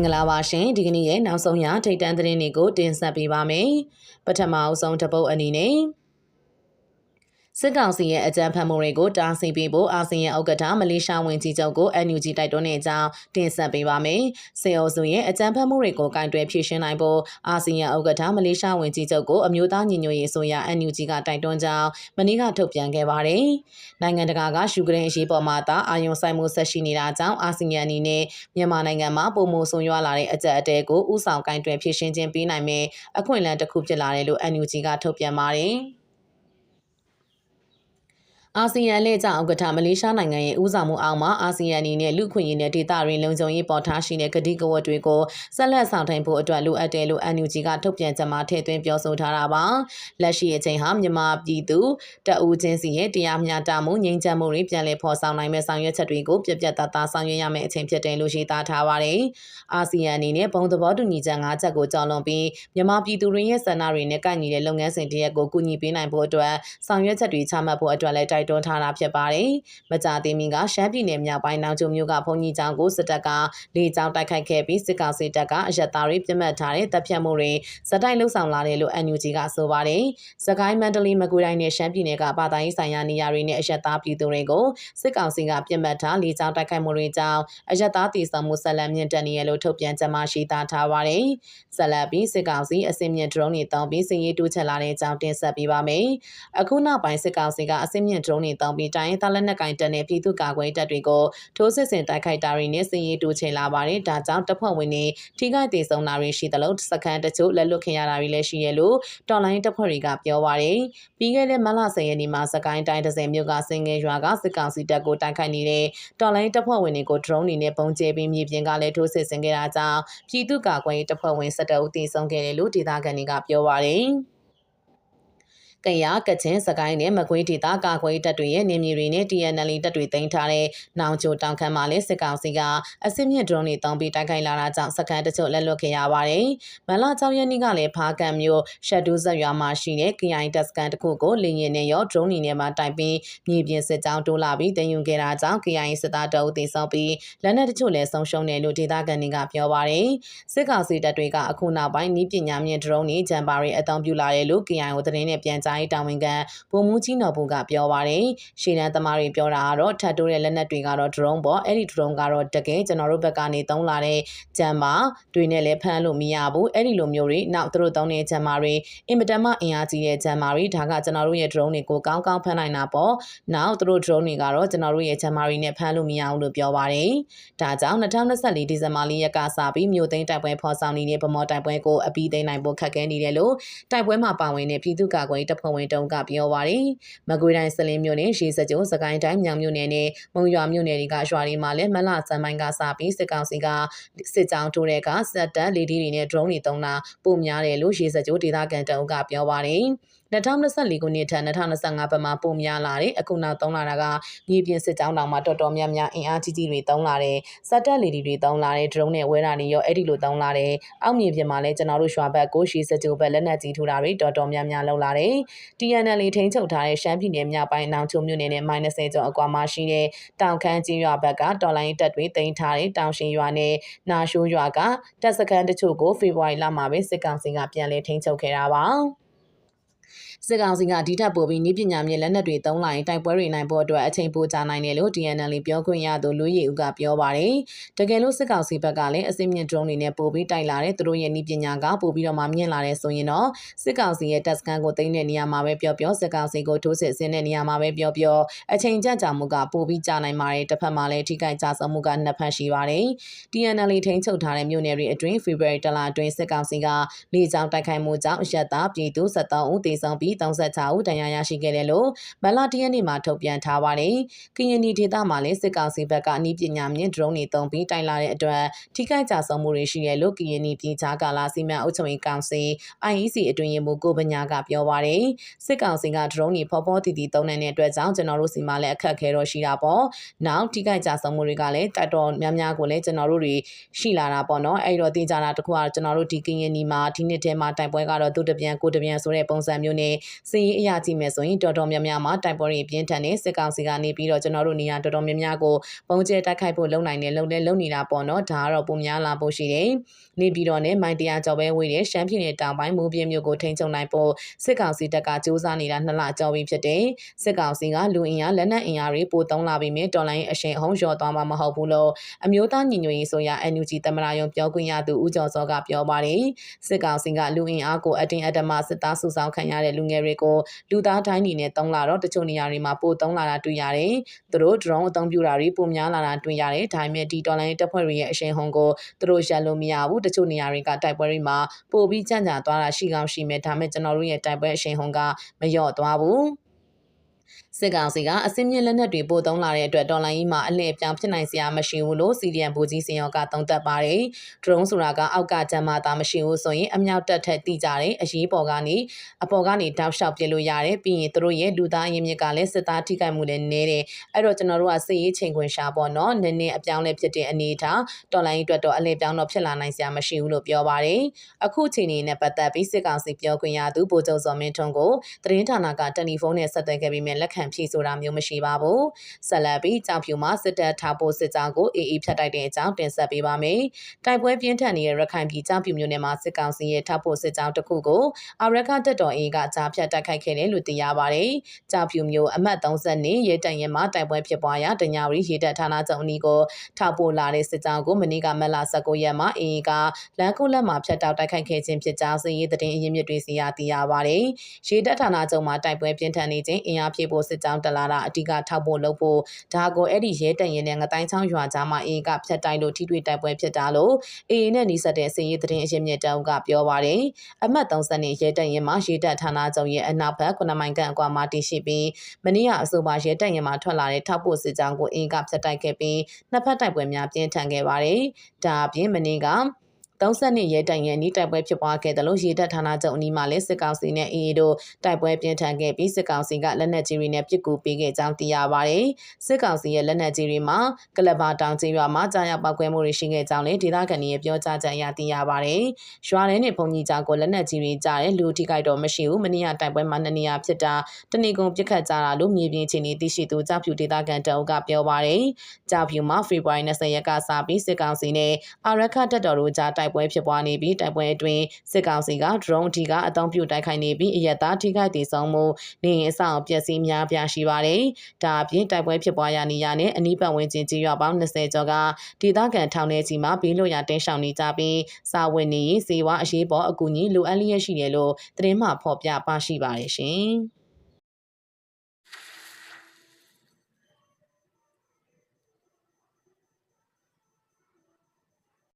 င်္ဂလာပါရှင်ဒီကနေ့ရဲ့နောက်ဆုံးရထိတ်တန့်သတင်းတွေကိုတင်ဆက်ပေးပါမယ်ပထမအဆုံးတစ်ပုတ်အနေနဲ့ စစ်ကောင်စီရဲ့အကြမ်းဖက်မှုတွေကိုတားဆီးပေးဖို့အာဆီယံဥက္ကဋ္ဌမလေးရှားဝန်ကြီးချုပ်ကို NUG တိုက်တွန်းတဲ့အကြောင်းတင်ဆက်ပေးပါမယ်။စေအိုစုရဲ့အကြမ်းဖက်မှုတွေကိုကင်တွယ်ဖြေရှင်းနိုင်ဖို့အာဆီယံဥက္ကဋ္ဌမလေးရှားဝန်ကြီးချုပ်ကိုအမျိုးသားညီညွတ်ရေးဆိုရ NUG ကတိုက်တွန်းကြောင်းမနေ့ကထုတ်ပြန်ခဲ့ပါတယ်။နိုင်ငံတကာကရှုကရင်အရေးပေါ်မှာသာအာရုံစိုက်မှုဆက်ရှိနေတာကြောင့်အာဆီယံအနေနဲ့မြန်မာနိုင်ငံမှာပုံမှုဆုံရွာလာတဲ့အကြက်အတဲကိုဥဆောင်ကင်တွယ်ဖြေရှင်းခြင်းပေးနိုင်မယ်အခွင့်အလမ်းတစ်ခုဖြစ်လာတယ်လို့ NUG ကထုတ်ပြန်ပါတယ်။ အာဆီယံလက်ကျဥက္ကဋ္ဌမလေးရှားနိုင်ငံရဲ့ဦးဆောင်မှုအောက်မှာအာဆီယံအနေနဲ့လူခွင့်ရေးနဲ့ဒေသရင်းလုံခြုံရေးပေါ်ထားရှိတဲ့ကတိကဝတ်တွေကိုဆက်လက်ဆောင်ထိုင်ဖို့အတွက်လိုအပ်တယ်လို့ NUG ကထုတ်ပြန်ချက်မှာထည့်သွင်းပြောဆိုထားတာပါလက်ရှိအချိန်ဟာမြန်မာပြည်သူတအူးချင်းစီရဲ့တရားမျှတမှုငြိမ်းချမ်းမှုတွေပြန်လည်ဖော်ဆောင်နိုင်မဲ့ဆောင်ရွက်ချက်တွေကိုပြပြတသားဆောင်ရွက်ရမယ့်အချိန်ဖြစ်တယ်လို့ရှင်းသားထားပါတယ်အာဆီယံအနေနဲ့ဘုံသဘောတူညီချက်၅ချက်ကိုကြော်လွန်ပြီးမြန်မာပြည်သူတွေရဲ့ဆန္ဒတွေနဲ့ကိုက်ညီတဲ့လုပ်ငန်းစဉ်တရက်ကိုကူညီပေးနိုင်ဖို့အတွက်ဆောင်ရွက်ချက်တွေချမှတ်ဖို့အတွက်လည်းတိုက်တွန်းထားတာဖြစ်ပါတယ်။မကြသေးမီကရှမ်းပြည်နယ်မြောက်ပိုင်းနောင်ကျုံမြို့ကဘုံကြီးကျောင်းကိုစစ်တပ်ကလေကြောင်းတိုက်ခိုက်ခဲ့ပြီးစစ်ကောင်စီတပ်ကအရက်သားတွေပြစ်မှတ်ထားတဲ့တပ်ဖြတ်မှုတွေစတိုက်လှုပ်ဆောင်လာတယ်လို့ NUG ကဆိုပါတယ်။စကိုင်းမန္တလေးမကွေးတိုင်းနဲ့ရှမ်းပြည်နယ်ကဘာသာရေးဆိုင်ရာနေရာတွေနဲ့အရက်သားပြည်သူတွေကိုစစ်ကောင်စီကပြစ်မှတ်ထားလေကြောင်းတိုက်ခိုက်မှုတွေကြောင့်အရက်သားတည်ဆုံမှုဆက်လက်မြင့်တက်နေရလို့ထုတ်ပြန်ကြမှာရှိသားထားပါတယ်။ဆက်လက်ပြီးစစ်ကောင်စီအစင်မြင့် drone တွေတောင်းပြီးစင်ရေးတိုးချက်လာတဲ့အကြောင်းတင်ဆက်ပေးပါမယ်။အခုနောက်ပိုင်းစစ်ကောင်စီကအစင်မြင့် drone တွေတောင်းပြီးတိုင်းသားလက်နက်ကင်တပ်နဲ့ပြည်သူ့ကာကွယ်တပ်တွေကိုထိုးစစ်ဆင်တိုက်ခိုက်တာတွေနဲ့စင်ရေးတိုးချဲ့လာပါတယ်။ဒါကြောင့်တပ်ဖွဲ့ဝင်တွေထိခိုက်ဒေဆုံးတာတွေရှိသလိုစခန်းတချို့လက်လွတ်ခင်ရတာတွေလည်းရှိရလို့တော်လိုင်းတပ်ဖွဲ့တွေကပြောပါတယ်။ပြီးခဲ့တဲ့မလ10ရက်နေ့မှာစကိုင်းတိုင်းဒဇယ်မြို့ကစင်ငယ်ရွာကစစ်ကောင်စီတပ်ကိုတိုက်ခိုက်နေတဲ့တော်လိုင်းတပ်ဖွဲ့ဝင်တွေကို drone တွေနဲ့ပုံကျဲပြီးမြေပြင်ကလည်းထိုးစစ်ဆင်ခဲ့တာကြောင့်ပြည်သူ့ကာကွယ်တပ်ဖွဲ့ဝင်17ဦးသေဆုံးခဲ့တယ်လို့ဒေသခံတွေကပြောပါတယ်။ ကရကချင်စကိုင်းနဲ့မကွေးဒေသကာကွယ်တပ်တွေရဲ့နေမြေတွေနဲ့ TNL တပ်တွေတင်ထားတဲ့နောင်ချိုတောင်ခမ်းမှာလည်းစစ်ကောင်စီကအစစ်မြင့် drone တွေတောင်းပြီးတိုက်ခိုက်လာတာကြောင့်စကန်တချို့လက်လွတ်ခဲ့ရပါတယ်။မလာ6ရက်နေ့ကလည်းဖားကံမျိုးရှက်ဒူးဇက်ရွာမှာရှိတဲ့ KI တပ်စကန်တစ်ခုကိုလေရင်နဲ့ရော drone တွေနဲ့မှတိုက်ပြီးမြေပြင်စစ်ကြောင်းတိုးလာပြီးတင်ယူခဲ့တာကြောင့် KI စစ်သားတအုပ်တင်ဆောင်ပြီးလက်နက်တချို့လည်းဆုံးရှုံးတယ်လို့ဒေသခံတွေကပြောပါတယ်။စစ်ကောင်စီတပ်တွေကအခုနောက်ပိုင်းဤပညာမြင့် drone တွေဂျမ်ပါတွေအသုံးပြုလာတယ်လို့ KI ကိုသတင်းနဲ့ပြန်ကြားရေးတာဝန်ခံဗိုလ်မှူးကြီးနော်ဘူးကပြောပါတယ်။ရှေ့တန်းသမားတွေပြောတာကတော့ထပ်တိုးတဲ့လက်နက်တွေကတော့ drone ပေါ့အဲ့ဒီ drone ကတော့တကယ်ကျွန်တော်တို့ဘက်ကနေသုံးလာတဲ့ဂျမ်မာတွေနဲ့လည်းဖမ်းလို့မရဘူးအဲ့ဒီလိုမျိုးတွေနောက်သူတို့သုံးတဲ့ဂျမ်မာတွေအင်မတန်မှအင်အားကြီးတဲ့ဂျမ်မာတွေဒါကကျွန်တော်တို့ရဲ့ drone တွေကိုကောင်းကောင်းဖမ်းနိုင်တာပေါ့နောက်သူတို့ drone တွေကတော့ကျွန်တော်တို့ရဲ့ဂျမ်မာတွေနဲ့ဖမ်းလို့မရဘူးလို့ပြောပါတယ်။ဒါကြောင့်2024ဒီဇင်ဘာလရက်ကစပြီးမြို့သိမ်းတိုက်ပွဲဖော်ဆောင်နေတဲ့ဗမော်တိုက်ပွဲကိုအပြီးသိမ်းနိုင်ဖို့ခက်ခဲနေတယ်လို့တိုက်ပွဲမှာပါဝင်တဲ့ပြည်သူ့ကာကွယ်တပ်ဖွဲ့ဝင်တုံးကပြောပါတယ်။မကွေးတိုင်းစလင်းမြို့နယ်ရေစကြိုစကိုင်းတိုင်းမြောင်မြို့နယ်နဲ့မုံရွာမြို့နယ်တွေကရွာတွေမှာလည်းမလစံပိုင်းကစပြီးစစ်ကောင်စီကစစ်ကြောင်းထိုးတဲ့ကစက်တပ်လေဒီတွေနဲ့ drone တွေသုံးတာပုံများတယ်လို့ရေစကြိုဒေသခံတုံးကပြောပါတယ်။ 2024ခုနှစ်ထက်2025ဘက်မှာပုံများလာတယ်အခုနောက်သုံးလာတာကမြေပြင်စစ်ကြောင်းတောင်မှတော်တော်များများအင်အားကြီးကြီးတွေသုံးလာတယ်စက်တက်လီဒီတွေသုံးလာတယ် drone နဲ့ဝဲတာတွေရောအဲ့ဒီလိုသုံးလာတယ်အောက်မြေပြင်မှာလည်းကျွန်တော်တို့ရွာဘက်ကိုရှီစကြိုဘက်လက်နက်ကြီးထူတာတွေတော်တော်များများလုပ်လာတယ် TNL ထိန်းချုပ်ထားတဲ့ရှမ်းပြည်နယ်မြောက်ပိုင်းနောင်ချုံမြို့နယ်နဲ့ -30 ကျော်အကွာမှာရှိတဲ့တောင်ခမ်းကြီးရွာဘက်ကတော်လိုင်းတပ်တွေတင်ထားတဲ့တောင်ရှင်ရွာနဲ့နာရှိုးရွာကတပ်စခန်းတချို့ကိုဖေဖော်ဝါရီလမှာပဲစစ်ကောင်စီကပြန်လည်ထိန်းချုပ်ခဲ့တာပါ စစ်ကောင်စီကဒီထက်ပိုပြီးနည်းပညာမြင့်လက်နက်တွေသုံးလာရင်တိုက်ပွဲတွေနိုင်ဖို့အတွက်အချိန်ပိုကြာနိုင်တယ်လို့ DNL ပြောခွင့်ရသူလူရည်ဦးကပြောပါတယ်။တကယ်လို့စစ်ကောင်စီဘက်ကလည်းအစိမ့်မြင့် drone တွေနဲ့ပိုပြီးတိုက်လာတဲ့သူတို့ရဲ့နည်းပညာကပိုပြီးတော့မှမြင့်လာတယ်ဆိုရင်တော့စစ်ကောင်စီရဲ့တပ်စခန်းကိုသိမ်းတဲ့နေရာမှာပဲပြောပြောစစ်ကောင်စီကိုထိုးစစ်ဆင်တဲ့နေရာမှာပဲပြောပြောအချိန်ကြကြာမှုကပိုပြီးကြာနိုင်ပါတယ်တစ်ဖက်မှာလည်းထိခိုက်ကြဆုံးမှုကနှစ်ဖက်ရှိပါတယ်။ DNL ထိန်းချုပ်ထားတဲ့မြို့နယ်တွေအတွင်း February တလအတွင်းစစ်ကောင်စီကလေကြောင်းတိုက်ခိုက်မှုကြောင့်ရက်သားပြည်သူ73ဦးသေဆုံးပြီး36ဦးတရားရရှိခဲ့တယ်လို့မလာတရက်နေ့မှာထုတ်ပြန်ထားပါတယ်။ကရင်နီဒေသမှာလည်းစစ်ကောင်စီဘက်ကအနည်းပညာမြင့် drone တွေသုံးပြီးတိုင်လာတဲ့အတွက်ထိခိုက်ကြဆုံးမှုတွေရှိရလို့ကရင်နီပြည်ခြားကာလစီမံအုပ်ချုပ်ရေးကောင်စီ IEC အတွင်းရေးမှူးကိုပညာကပြောပါတယ်။စစ်ကောင်စီက drone တွေဖော်ဖော်တီတီသုံးနေတဲ့အတွက်ကြောင့်ကျွန်တော်တို့စီမှာလည်းအခက်ခဲတော့ရှိတာပေါ့။နောက်ထိခိုက်ကြဆုံးမှုတွေကလည်းတတ်တော်များများကိုလည်းကျွန်တော်တို့တွေရှိလာတာပေါ့နော်။အဲ့တော့တင်ကြတာတခုကကျွန်တော်တို့ဒီကရင်နီမှာဒီနှစ်ထဲမှာတိုက်ပွဲကတော့သူတပြန်ကိုတပြန်ဆိုတဲ့ပုံစံမျိုးနဲ့စည်ရေးအရာကြည့်မယ်ဆိုရင်တော်တော်များများမှာတိုက်ပွဲတွေပြင်းထန်နေစစ်ကောင်စီကနေပြီးတော့ကျွန်တော်တို့နေရာတော်တော်များများကိုပုံကျဲတိုက်ခိုက်ဖို့လုံနိုင်တယ်လုံလဲလုံနေတာပေါ့နော်ဒါကတော့ပုံများလာဖို့ရှိတယ်နေပြီးတော့နဲ့မိုင်တရားကျော်ပဲဝေးတဲ့ရှမ်းပြည်နယ်တောင်ပိုင်းမူပြင်းမြို့ကိုထိန်းချုပ်နိုင်ဖို့စစ်ကောင်စီတပ်ကစ조사နေတာနှစ်လကျော်ပြီဖြစ်တယ်စစ်ကောင်စီကလူအင်အားလက်နက်အင်အားတွေပိုသုံးလာပြီးမြတော်လိုင်းအရှင်အဟုံးလျော်သွားမှာမဟုတ်ဘူးလို့အမျိုးသားညီညွတ်ရေးဆိုရ NUG သမရယုံပြောခွင့်ရသူဦးကျော်စောကပြောပါတယ်စစ်ကောင်စီကလူအင်အားကိုအတင်းအဓမ္မစစ်သားစုဆောင်ခံရတဲ့လူငယ်တွေကိုလူသားတိုင်းနေနဲ့တုံးလာတော့တချို့နေရာတွေမှာပိုတုံးလာတာတွေ့ရတယ်။သူတို့ drone အသုံးပြုတာတွေပုံများလာတာတွေ့ရတယ်။ဒါပေမဲ့ဒီ online တပ်ဖွဲ့တွေရဲ့အရှင်ဟုန်ကိုသူတို့ရက်လို့မရဘူး။တချို့နေရာတွေကတိုက်ပွဲတွေမှာပိုပြီးကြံ့ကြာသွားတာရှိကောင်းရှိမယ်။ဒါပေမဲ့ကျွန်တော်တို့ရဲ့တိုက်ပွဲအရှင်ဟုန်ကမလျော့သွားဘူး။စစ်ကောင်စီကအစင်းမြင့်လက်နက်တွေပို့သုံးလာတဲ့အတွက်တော်လိုင်းကြီးမှာအလှည့်ပြောင်းဖြစ်နိုင်စရာမရှိဘူးလို့စီဒီအမ်ဘူကြီးစင်ရောကသုံးသပ်ပါတယ်။ drone ဆိုတာကအောက်ကဂျမ်းမာတာမရှိဘူးဆိုရင်အမြောက်တက်ထက်တိကြတယ်အရေးပေါ်ကနေအပေါ်ကနေတောက်လျှောက်ပြလို့ရတယ်ပြီးရင်တို့ရဲ့လူသားရင်းမြစ်ကလည်းစစ်သားထိခိုက်မှုလည်းနည်းတယ်အဲ့တော့ကျွန်တော်တို့ကစစ်ရေးချိန်ခွင်ရှာပေါ့နော်နည်းနည်းအပြောင်းလဲဖြစ်တဲ့အနေထားတော်လိုင်းအတွက်တော့အလှည့်ပြောင်းတော့ဖြစ်လာနိုင်စရာမရှိဘူးလို့ပြောပါတယ်။အခုချိန်နေနဲ့ပတ်သက်ပြီးစစ်ကောင်စီပြောခွင့်ရသူဗိုလ်ချုပ်စောမင်းထွန်းကိုသတင်းဌာနကတယ်လီဖုန်းနဲ့ဆက်သွယ်ခဲ့ပြီးမြဲလက်ခံဖြေဆိုတာမျိုးမရှိပါဘူး။ဆက်လက်ပြီးကြောင်ဖြူမှာစစ်တပ်ထားဖို့စစ်ကြောင်းကိုအေးအေးဖြတ်တိုက်တဲ့အကြောင်းတင်ဆက်ပေးပါမယ်။တိုက်ပွဲပြင်းထန်နေတဲ့ရခိုင်ပြည်ကြောင်ဖြူမြို့နယ်မှာစစ်ကောင်စီရဲ့ထားဖို့စစ်ကြောင်းတစ်ခုကိုအာရခတက်တော်အေးကကြားဖြတ်တိုက်ခိုက်ခဲ့တယ်လို့သိရပါတယ်။ကြောင်ဖြူမြို့အမှတ်30နဲ့ရဲတန်ရင်မှာတိုက်ပွဲဖြစ်ပွားရာတညာရီရေတပ်ဌာနချုပ်အနီးကိုထောက်ပို့လာတဲ့စစ်ကြောင်းကိုမနေ့ကမက်လာ19ရက်မှာအေးကလမ်းကုလက်မှာဖြတ်တောက်တိုက်ခိုက်ခဲ့ခြင်းဖြစ်ကြောင်းစစ်ရေးသတင်းအရင်းမြစ်တွေစီရသိရပါတယ်။ရေတပ်ဌာနချုပ်မှာတိုက်ပွဲပြင်းထန်နေခြင်းအင်အားဖြည့်ဖို့စစ်ကြောင်းတက်လာတာအဓိကထောက်ဖို့လုပ်ဖို့ဒါကိုအဲ့ဒီရဲတပ်ရင်နဲ့ငတိုင်းချောင်းရွာကြားမှာအေးကဖြတ်တိုက်လို့ထိတွေ့တိုက်ပွဲဖြစ်တာလို့အေးနဲ့နီးစပ်တဲ့စစ်ရေးသတင်းအရင်းမြစ်တောင်ကပြောပါတယ်။အမှတ်30နဲ့ရဲတပ်ရင်မှာရေတပ်ဌာနချုပ်ရဲ့အနောက်ဘက်9မိုင်ခန့်အကွာမှာတည်ရှိပြီးမနေ့ကအဆိုပါရဲတပ်ရင်မှာထွက်လာတဲ့ထောက်ဖို့စစ်ကြောင်းကိုအေးကဖြတ်တိုက်ခဲ့ပြီးနှစ်ဖက်တိုက်ပွဲများပြင်းထန်ခဲ့ပါတယ်။ဒါအပြင်မနေ့က 30နှစ်ရဲတိုင်ရဲ့နီးတိုက်ပွဲဖြစ်ပွားခဲ့တယ်လို့ရေတပ်ဌာနချုပ်အနီးမှာလည်းစစ်ကောင်စီနဲ့အေအေတို့တိုက်ပွဲပြင်းထန်ခဲ့ပြီးစစ်ကောင်စီကလက်နက်ကြီးတွေနဲ့ပစ်ကူပေးခဲ့ကြောင်းသိရပါတယ်။စစ်ကောင်စီရဲ့လက်နက်ကြီးတွေမှာကလဘာတောင်ကျေးရွာမှာကြာရောက်ပောက်ကွဲမှုတွေရှိခဲ့ကြောင်းလည်းဒေသခံတွေရဲ့ပြောကြားချက်အရသိရပါတယ်။ရွာထဲနဲ့ဘုံကြီးကြောင်ကိုလက်နက်ကြီးတွေကြားတဲ့လူထိခိုက်တော့မရှိဘူး။မနေ့ကတိုက်ပွဲမှာနှစ်နေရာဖြစ်တာတနေကုန်ပြစ်ခတ်ကြတာလို့မြေပြင်ချင်းနေသိရှိသူကြောက်ဖြူဒေသခံတအုပ်ကပြောပါတယ်။ကြောက်ဖြူမှာဖေဖော်ဝါရီ20ရက်ကစပြီးစစ်ကောင်စီနဲ့အာရခတပ်တော်တို့ကြားတိုက်ပွဲဖြစ်ပွားနေပြီးတိုက်ပွဲအတွင်းစစ်ကောင်စီက drone အထိကအသုံးပြုတိုက်ခိုက်နေပြီးအရက်သားထိခိုက်ဒေဆုံးမှုနေရင်အဆောင်ပျက်စီးများပြားရှိပါတယ်။ဒါအပြင်တိုက်ပွဲဖြစ်ပွားရာနေရာနဲ့အနီးပတ်ဝန်းကျင်ကြီးရွာပေါင်း20ကျော်ကဒေသခံထောင်ထဲကြီးမှာဘေးလွတ်ရာတင်းရှောင်နေကြပြီးစာဝင်နေရေးစေဝါအရေးပေါ်အကူအညီလိုအပ်လျက်ရှိတယ်လို့သတင်းမှဖော်ပြပါရှိပါတယ်ရှင်။